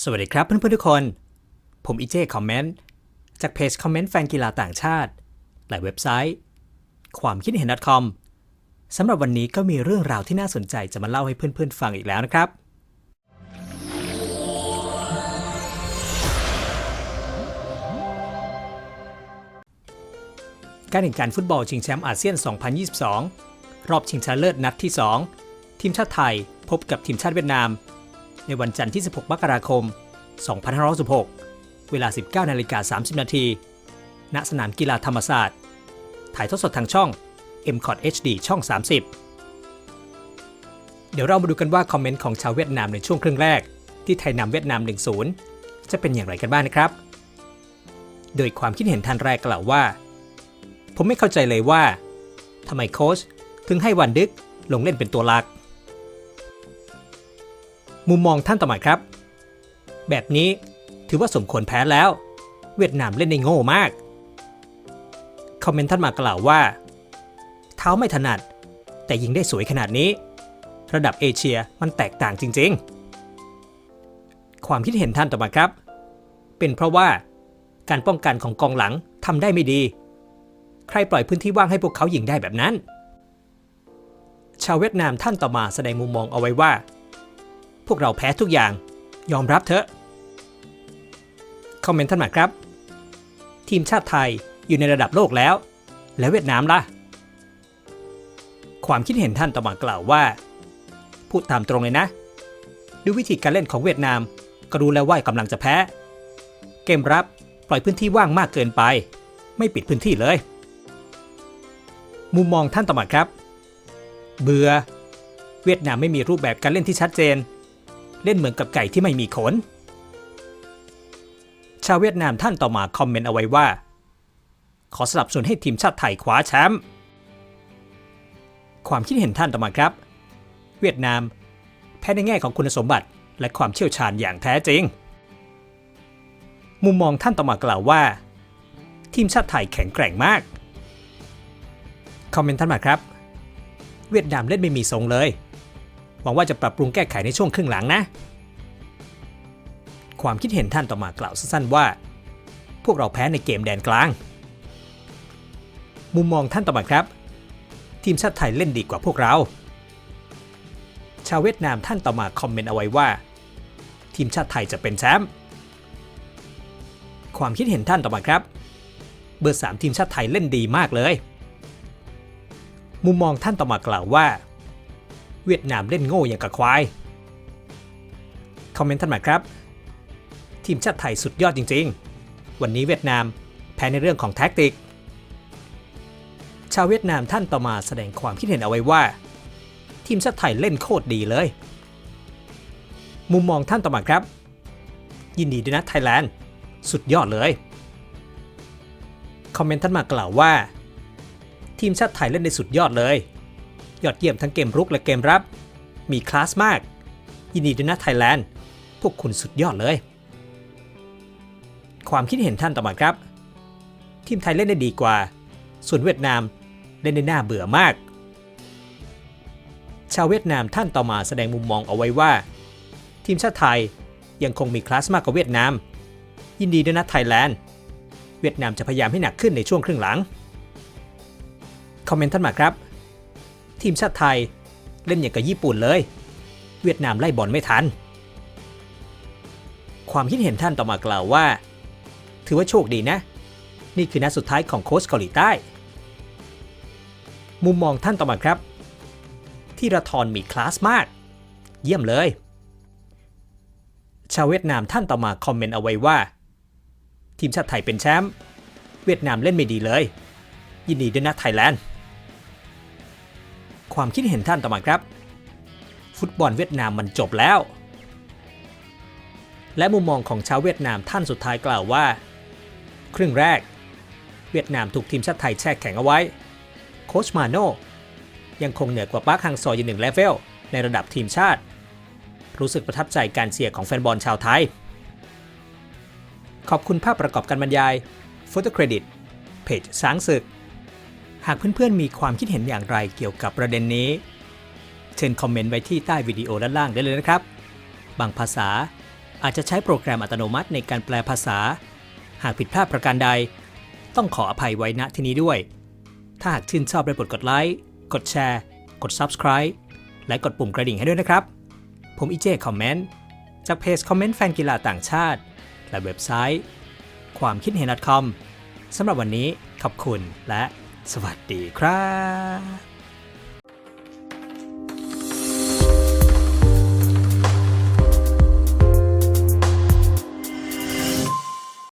สวัสดีครับเพื่อนๆทุกคน ผมอีเจคอมเมนต์จากเพจคอมเมนต์แฟนกีฬาต่างชาติ หลายเว็บไซต์ ความคิดเห็น .com สำหรับวันนี้ก็มีเรื่องราวที่น่าสนใจจะมาเล่าให้เพื่อนๆฟังอีกแล้วนะครับ การแข่งขันฟุตบอลชิงแชมป์อาเซียน 2022 รอบชิงชนะเลิศนัดที่ 2 ทีมชาติไทยพบกับทีมชาติเวียดนาม ในวันจันทร์ที่ 16 มกราคม 2516 เวลา 19นาฬิกา30 นาที ณ สนามกีฬาธรรมศาสตร์ ถ่ายทอดสดทางช่อง m c o t HD ช่อง 30 เดี๋ยวเรามาดูกันว่าคอมเมนต์ของชาวเวียดนามในช่วงครึ่งแรก ที่ไทยนำเวียดนาม 1-0 จะเป็นอย่างไรกันบ้างนะครับ โดยความคิดเห็นท่านแรกกล่าวว่า ผมไม่เข้าใจเลยว่าทำไมโค้ชถึงให้วันดึกลงเล่นเป็นตัวหลัก มุมมองท่านต่อมาครับ แบบนี้ถือว่าสมควรแพ้แล้ว เวียดนามเล่นได้โง่มาก คอมเมนต์ท่านมากล่าวว่า เท้าไม่ถนัด แต่ยิงได้สวยขนาดนี้ ระดับเอเชียมันแตกต่างจริง ๆ ความคิดเห็นท่านต่อมาครับ เป็นเพราะว่าการป้องกันของกองหลังทำได้ไม่ดี ใครปล่อยพื้นที่ว่างให้พวกเขายิงได้แบบนั้น ชาวเวียดนามท่านต่อมาแสดงมุมมองเอาไว้ว่า วกเราแพ้ทุกอย่าง ยอมรับเถอะ คอมเมนต์ท่านมาครับ ทีมชาติไทยอยู่ในระดับโลกแล้ว แล้วเวียดนามล่ะ ความคิดเห็นท่านต่อมากล่าวว่า พูดตามตรงเลยนะ ดูวิธีการเล่นของเวียดนาม ก็รู้แล้วว่ากำลังจะแพ้ เกมรับปล่อยพื้นที่ว่างมากเกินไป ไม่ปิดพื้นที่เลย มุมมองท่านต่อมาครับ เบื่อเวียดนามไม่มีรูปแบบการเล่นที่ชัดเจน เล่นเหมือนกับไก่ที่ไม่มีขน ชาวเวียดนามท่านต่อมาคอมเมนต์เอาไว้ว่า ขอสนับสนุนให้ทีมชาติไทยคว้าแชมป์ความคิดเห็นท่านต่อมาครับ เวียดนาม แพ้ในแง่ของคุณสมบัติและความเชี่ยวชาญอย่างแท้จริง มุมมองท่านต่อมากล่าวว่า ทีมชาติไทยแข็งแกร่งมาก คอมเมนต์ท่านมาครับ เวียดนามเล่นไม่มีทรงเลย หวังว่าจะปรับปรุงแก้ไขในช่วงครึ่งหลังนะ ความคิดเห็นท่านต่อมากล่าวสั้นๆว่า พวกเราแพ้ในเกมแดนกลาง มุมมองท่านต่อมาครับ ทีมชาติไทยเล่นดีกว่าพวกเรา ชาวเวียดนามท่านต่อมาคอมเมนต์เอาไว้ว่า ทีมชาติไทยจะเป็นแชมป์ความคิดเห็นท่านต่อมาครับ เบอร์3ทีมชาติไทยเล่นดีมากเลย มุมมองท่านต่อมากล่าวว่า เวียดนามเล่นโง่อย่างกับควาย คอมเมนต์ท่านหมาครับ ทีมชาติไทยสุดยอดจริง ๆ วันนี้เวียดนามแพ้ในเรื่องของแท็กติก ชาวเวียดนามท่านต่อมาแสดงความคิดเห็นเอาไว้ว่า ทีมชาติไทยเล่นโคตรดีเลย มุมมองท่านต่อมาครับ ยินดีด้วยนะไทยแลนด์สุดยอดเลย คอมเมนต์ท่านมากล่าวว่า ทีมชาติไทยเล่นได้สุดยอดเลย ยอดเยี่ยมทั้งเกมรุกและเกมรับ มีคลาสมาก ยินดีด้วยนะไทยแลนด์ พวกคุณสุดยอดเลย ความคิดเห็นท่านต่อมาครับ ทีมไทยเล่นได้ดีกว่า ส่วนเวียดนามเล่นได้น่าเบื่อมาก ชาวเวียดนามท่านต่อมาแสดงมุมมองเอาไว้ว่า ทีมชาติไทยยังคงมีคลาสมากกว่าเวียดนาม ยินดีด้วยนะไทยแลนด์ เวียดนามจะพยายามให้หนักขึ้นในช่วงครึ่งหลัง คอมเมนต์ท่านมาครับ ทีมชาติไทย เล่นอย่างกับญี่ปุ่นเลย เวียดนามไล่บอลไม่ทัน ความคิดเห็นท่านต่อมากล่าวว่า ถือว่าโชคดีนะ นี่คือนัดสุดท้ายของโค้ชเกาหลีใต้ มุมมองท่านต่อมาครับ ที่ระทรมีคลาสมาก เยี่ยมเลย ชาวเวียดนามท่านต่อมาคอมเมนต์เอาไว้ว่า ทีมชาติไทยเป็นแชมป์เวียดนามเล่นไม่ดีเลย ยินดีด้วยนะไทยแลนด์ ความคิดเห็นท่านต่อมาครับ ฟุตบอลเวียดนามมันจบแล้ว และมุมมองของชาวเวียดนามท่านสุดท้ายกล่าวว่า ครึ่งแรก เวียดนามถูกทีมชาติไทยแช่แข็งเอาไว้ โคชมาโน่ยังคงเหนือกว่าปาร์คฮังซออยู่หนึ่งเลเวลในระดับทีมชาติ รู้สึกประทับใจการเชียร์ของแฟนบอลชาวไทย ขอบคุณภาพประกอบการบรรยาย โฟโต้เครดิต เพจ ช้างศึก หากเพื่อนๆมีความคิดเห็นอย่างไรเกี่ยวกับประเด็นนี้ เชิญคอมเมนต์ไว้ที่ใต้วิดีโอด้านล่างได้เลยนะครับ บางภาษาอาจจะใช้โปรแกรมอัตโนมัติในการแปลภาษา หากผิดพลาดประการใด ต้องขออภัยไว้ณที่นี้ด้วย ถ้าหากชื่นชอบได้โปรดกดไลค์ กดแชร์ กด Subscribe และกดปุ่มกระดิ่งให้ด้วยนะครับ ผมอีเจคอมเมนต์จากเพจคอมเมนต์แฟนกีฬาต่างชาติ และเว็บไซต์ ความคิดเห็น .com สำหรับวันนี้ขอบคุณและ สวัสดีครับ